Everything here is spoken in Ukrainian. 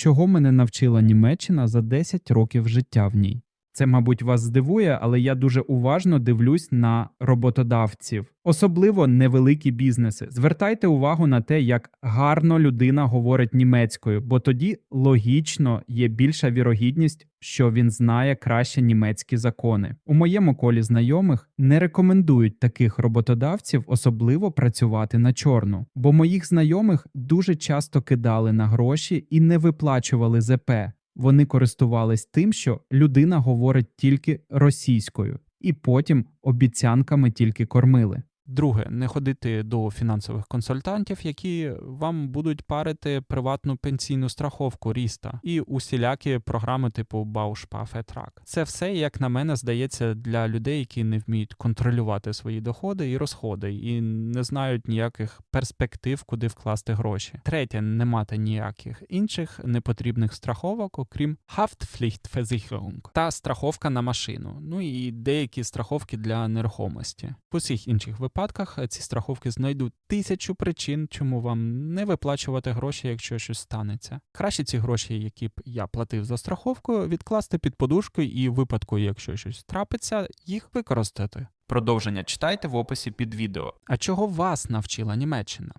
Чого мене навчила Німеччина за 10 років життя в ній? Це, мабуть, вас здивує, але я дуже уважно дивлюсь на роботодавців, особливо невеликі бізнеси. Звертайте увагу на те, як гарно людина говорить німецькою, бо тоді логічно є більша вірогідність, що він знає краще німецькі закони. У моєму колі знайомих не рекомендують таких роботодавців особливо працювати на чорну, бо моїх знайомих дуже часто кидали на гроші і не виплачували ЗП. Вони користувались тим, що людина говорить тільки російською, і потім обіцянками тільки кормили. Друге, не ходити до фінансових консультантів, які вам будуть парити приватну пенсійну страховку Ріста і усілякі програми типу Bausparvertrag. Це все, як на мене, здається, для людей, які не вміють контролювати свої доходи і розходи, і не знають ніяких перспектив, куди вкласти гроші. Третє, не мати ніяких інших непотрібних страховок, окрім Haftpflichtversicherung та страховка на машину. Ну і деякі страховки для нерухомості. В усіх інших випадках ці страховки знайдуть тисячу причин, чому вам не виплачувати гроші, якщо щось станеться. Краще ці гроші, які б я платив за страховку, відкласти під подушку і в випадку, якщо щось трапиться, їх використати. Продовження читайте в описі під відео. А чого вас навчила Німеччина?